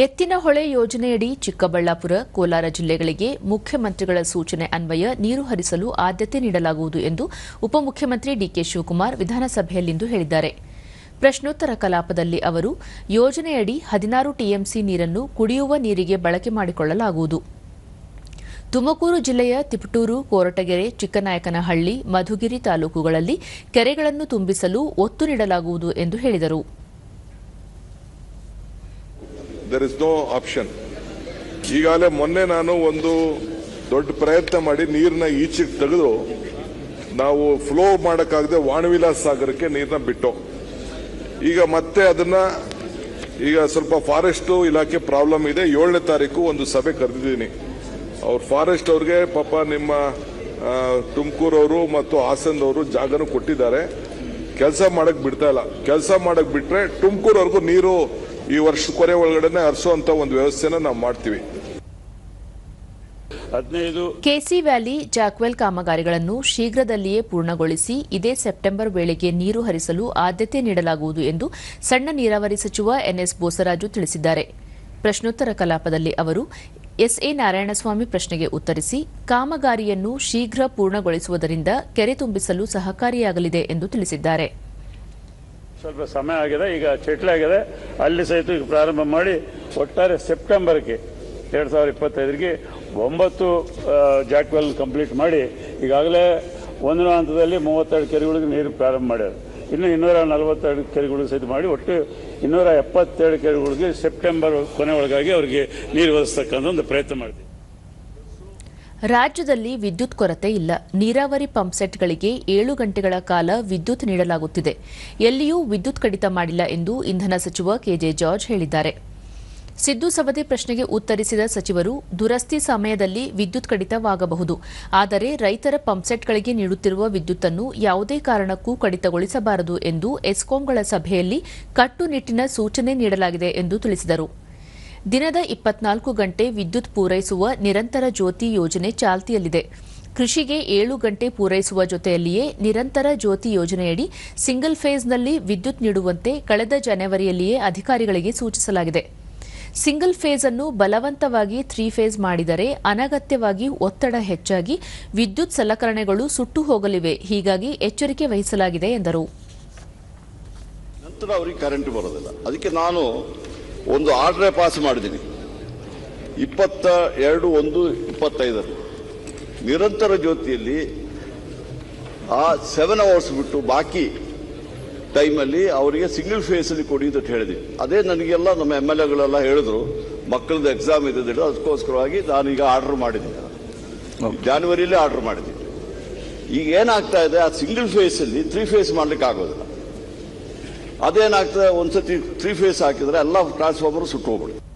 ಎತ್ತಿನಹೊಳೆ ಯೋಜನೆಯಡಿ ಚಿಕ್ಕಬಳ್ಳಾಪುರ, ಕೋಲಾರ ಜಿಲ್ಲೆಗಳಿಗೆ ಮುಖ್ಯಮಂತ್ರಿಗಳ ಸೂಚನೆ ಅನ್ವಯ, ನೀರು ಹರಿಸಲು ಆದ್ಯತೆ ನೀಡಲಾಗುವುದು ಎಂದು ಉಪಮುಖ್ಯಮಂತ್ರಿ ಡಿಕೆ ಶಿವಕುಮಾರ್ ವಿಧಾನಸಭೆಯಲ್ಲಿಂದು ಹೇಳಿದ್ದಾರೆ. ಪ್ರಶ್ನೋತ್ತರ ಕಲಾಪದಲ್ಲಿ ಅವರು, ಯೋಜನೆಯಡಿ ಹದಿನಾರು ಟಿಎಂಸಿ ನೀರನ್ನು ಕುಡಿಯುವ ನೀರಿಗೆ ಬಳಕೆ ಮಾಡಿಕೊಳ್ಳಲಾಗುವುದು. ತುಮಕೂರು ಜಿಲ್ಲೆಯ ತಿಪಟೂರು, ಕೋರಟಗೆರೆ, ಚಿಕ್ಕನಾಯಕನಹಳ್ಳಿ, ಮಧುಗಿರಿ ತಾಲೂಕುಗಳಲ್ಲಿ ಕೆರೆಗಳನ್ನು ತುಂಬಿಸಲು ಒತ್ತು ನೀಡಲಾಗುವುದು ಎಂದು ಹೇಳಿದರು. ದರ್ ಇಸ್ ನೋ ಆಪ್ಷನ್ ಈಗಾಗಲೇ ಮೊನ್ನೆ ನಾನು ಒಂದು ದೊಡ್ಡ ಪ್ರಯತ್ನ ಮಾಡಿ ನೀರನ್ನ ಈಚೆಗೆ ತೆಗೆದು ನಾವು ಫ್ಲೋ ಮಾಡೋಕ್ಕಾಗದೆ ವಾಣವಿಲಾಸ ಸಾಗರಕ್ಕೆ ನೀರನ್ನ ಬಿಟ್ಟು. ಈಗ ಮತ್ತೆ ಅದನ್ನ ಈಗ ಸ್ವಲ್ಪ ಫಾರೆಸ್ಟ್ ಇಲಾಖೆ ಪ್ರಾಬ್ಲಮ್ ಇದೆ. ಏಳನೇ ತಾರೀಕು ಒಂದು ಸಭೆ ಕರೆದಿದ್ದೀನಿ. ಅವ್ರ ಫಾರೆಸ್ಟ್ ಅವ್ರಿಗೆ ಪಾಪ ನಿಮ್ಮ ತುಮಕೂರವರು ಮತ್ತು ಹಾಸನದವರು ಜಾಗನೂ ಕೊಟ್ಟಿದ್ದಾರೆ. ಕೆಲಸ ಮಾಡಕ್ ಬಿಡ್ತಾ ಇಲ್ಲ. ಕೆಲಸ ಮಾಡಕ್ ಬಿಟ್ರೆ ತುಮಕೂರವರೆಗೂ ನೀರು ಈ ವರ್ಷ ಕೊನೆ ಒಳಗಡೆನೆ ಹರಿಸುವಂತ ಒಂದು ವ್ಯವಸ್ಥೆನ ನಾವು ಮಾಡ್ತೀವಿ. ಕೆಸಿ ವ್ಯಾಲಿ ಜಾಕ್ವೆಲ್ ಕಾಮಗಾರಿಗಳನ್ನು ಶೀಘ್ರದಲ್ಲಿಯೇ ಪೂರ್ಣಗೊಳಿಸಿ ಇದೇ ಸೆಪ್ಟೆಂಬರ್ ವೇಳೆಗೆ ನೀರು ಹರಿಸಲು ಆದ್ಯತೆ ನೀಡಲಾಗುವುದು ಎಂದು ಸಣ್ಣ ನೀರಾವರಿ ಸಚಿವ ಎನ್ಎಸ್ ಬೋಸರಾಜು ತಿಳಿಸಿದ್ದಾರೆ. ಪ್ರಶ್ನೋತ್ತರ ಕಲಾಪದಲ್ಲಿ ಅವರು ಎಸ್ಎ ನಾರಾಯಣಸ್ವಾಮಿ ಪ್ರಶ್ನೆಗೆ ಉತ್ತರಿಸಿ ಕಾಮಗಾರಿಯನ್ನು ಶೀಘ್ರ ಪೂರ್ಣಗೊಳಿಸುವುದರಿಂದ ಕೆರೆ ತುಂಬಿಸಲು ಸಹಕಾರಿಯಾಗಲಿದೆ ಎಂದು ತಿಳಿಸಿದ್ದಾರೆ. ಸ್ವಲ್ಪ ಸಮಯ ಆಗಿದೆ, ಈಗ ಆಗಿದೆ. ಅಲ್ಲಿ ಸಹಿತ ಈಗ ಪ್ರಾರಂಭ ಮಾಡಿ ಒಟ್ಟಾರೆ ಸೆಪ್ಟೆಂಬರ್ಗೆ ಎರಡು ಸಾವಿರ ಇಪ್ಪತ್ತೈದರಿಗೆ ಒಂಬತ್ತು ಜಾಕ್ವೆಲ್ ಕಂಪ್ಲೀಟ್ ಮಾಡಿ ಈಗಾಗಲೇ ಒಂದನೇ ಹಂತದಲ್ಲಿ ಮೂವತ್ತೆರಡು ಕೆರೆಗಳಿಗೆ ನೀರು ಪ್ರಾರಂಭ ಮಾಡ್ಯಾರ. ಇನ್ನು ಇನ್ನೂರ ನಲವತ್ತೆರಡು ಕೆರೆಗಳಿಗೆ ಸಹಿತ ಮಾಡಿ ಒಟ್ಟು ಇನ್ನೂರ ಎಪ್ಪತ್ತೆರಡು ಕೆರೆಗಳಿಗೆ ಸೆಪ್ಟೆಂಬರ್ ಕೊನೆ ಒಳಗಾಗಿ ಅವರಿಗೆ ನೀರು ಒದಗಿಸ್ತಕ್ಕಂಥ ಒಂದು ಪ್ರಯತ್ನ ಮಾಡಿದೆ ರಾಜ್ಯದಲ್ಲಿ ವಿದ್ಯುತ್ ಕೊರತೆ ಇಲ್ಲ. ನೀರಾವರಿ ಪಂಪ್ಸೆಟ್ಗಳಿಗೆ ಏಳು ಗಂಟೆಗಳ ಕಾಲ ವಿದ್ಯುತ್ ನೀಡಲಾಗುತ್ತಿದೆ. ಎಲ್ಲಿಯೂ ವಿದ್ಯುತ್ ಕಡಿತ ಮಾಡಿಲ್ಲ ಎಂದು ಇಂಧನ ಸಚಿವ ಕೆಜೆ ಜಾರ್ಜ್ ಹೇಳಿದ್ದಾರೆ. ಸಿದ್ದು ಸವದಿ ಪ್ರಶ್ನೆಗೆ ಉತ್ತರಿಸಿದ ಸಚಿವರು, ದುರಸ್ತಿ ಸಮಯದಲ್ಲಿ ವಿದ್ಯುತ್ ಕಡಿತವಾಗಬಹುದು. ಆದರೆ ರೈತರ ಪಂಪ್ಸೆಟ್ಗಳಿಗೆ ನೀಡುತ್ತಿರುವ ವಿದ್ಯುತ್ತನ್ನು ಯಾವುದೇ ಕಾರಣಕ್ಕೂ ಕಡಿತಗೊಳಿಸಬಾರದು ಎಂದು ಎಸ್ಕಾಂಗಳ ಸಭೆಯಲ್ಲಿ ಕಟ್ಟುನಿಟ್ಟಿನ ಸೂಚನೆ ನೀಡಲಾಗಿದೆ ಎಂದು ತಿಳಿಸಿದರು. ದಿನದ ಇಪ್ಪತ್ನಾಲ್ಕು ಗಂಟೆ ವಿದ್ಯುತ್ ಪೂರೈಸುವ ನಿರಂತರ ಜ್ಯೋತಿ ಯೋಜನೆ ಚಾಲ್ತಿಯಲ್ಲಿದೆ. ಕೃಷಿಗೆ ಏಳು ಗಂಟೆ ಪೂರೈಸುವ ಜೊತೆಯಲ್ಲಿಯೇ ನಿರಂತರ ಜ್ಯೋತಿ ಯೋಜನೆಯಡಿ ಸಿಂಗಲ್ ಫೇಸ್ನಲ್ಲಿ ವಿದ್ಯುತ್ ನೀಡುವಂತೆ ಕಳೆದ ಜನವರಿಯಲ್ಲಿಯೇ ಅಧಿಕಾರಿಗಳಿಗೆ ಸೂಚಿಸಲಾಗಿದೆ. ಸಿಂಗಲ್ ಫೇಸ್ ಅನ್ನು ಬಲವಂತವಾಗಿ ತ್ರೀ ಫೇಸ್ ಮಾಡಿದರೆ ಅನಗತ್ಯವಾಗಿ ಒತ್ತಡ ಹೆಚ್ಚಾಗಿ ವಿದ್ಯುತ್ ಸಲಕರಣೆಗಳು ಸುಟ್ಟು ಹೋಗಲಿವೆ. ಹೀಗಾಗಿ ಎಚ್ಚರಿಕೆ ವಹಿಸಲಾಗಿದೆ ಎಂದರು. ನಂತರ ಅವರಿಗೆ ಕರೆಂಟ್ ಬರೋದಿಲ್ಲ. ಅದಕ್ಕೆ ನಾನು ಒಂದು ಆರ್ಡ್ರೇ ಪಾಸ್ ಮಾಡಿದ್ದೀನಿ. ಇಪ್ಪತ್ತ ಎರಡು ಒಂದು ಇಪ್ಪತ್ತೈದರಲ್ಲಿ ನಿರಂತರ ಜ್ಯೋತಿಯಲ್ಲಿ ಆ ಸೆವೆನ್ ಅವರ್ಸ್ ಬಿಟ್ಟು ಬಾಕಿ ಟೈಮಲ್ಲಿ ಅವರಿಗೆ ಸಿಂಗಲ್ ಫೇಸಲ್ಲಿ ಕೊಡಿ ಅಂತ ಹೇಳಿದ್ವಿ. ಅದೇ ನನಗೆಲ್ಲ ನಮ್ಮ ಎಂ ಎಲ್ ಎಗಳೆಲ್ಲ ಹೇಳಿದ್ರು. ಮಕ್ಕಳದ್ದು ಎಕ್ಸಾಮ್ ಇದೆ ಅಂತ ಹೇಳಿ ಅದಕ್ಕೋಸ್ಕರವಾಗಿ ನಾನೀಗ ಆರ್ಡರ್ ಮಾಡಿದ್ದೀನಿ. ಜಾನ್ವರಿಯಲ್ಲೇ ಆರ್ಡರ್ ಮಾಡಿದ್ದೀನಿ. ಈಗ ಏನಾಗ್ತಾ ಇದೆ ಆ ಸಿಂಗಲ್ ಫೇಸಲ್ಲಿ ತ್ರೀ ಫೇಸ್ ಮಾಡಲಿಕ್ಕೆ ಆಗೋದಿಲ್ಲ ಅದೇನಾಗ್ತದೆ ಒಂದ್ಸತಿ ತ್ರೀ ಫೇಸ್ ಹಾಕಿದ್ರೆ ಎಲ್ಲ ಟ್ರಾನ್ಸ್ಫಾರ್ಮರ್ ಸುಟ್ಟು ಹೋಗ್ಬಿಡುತ್ತೆ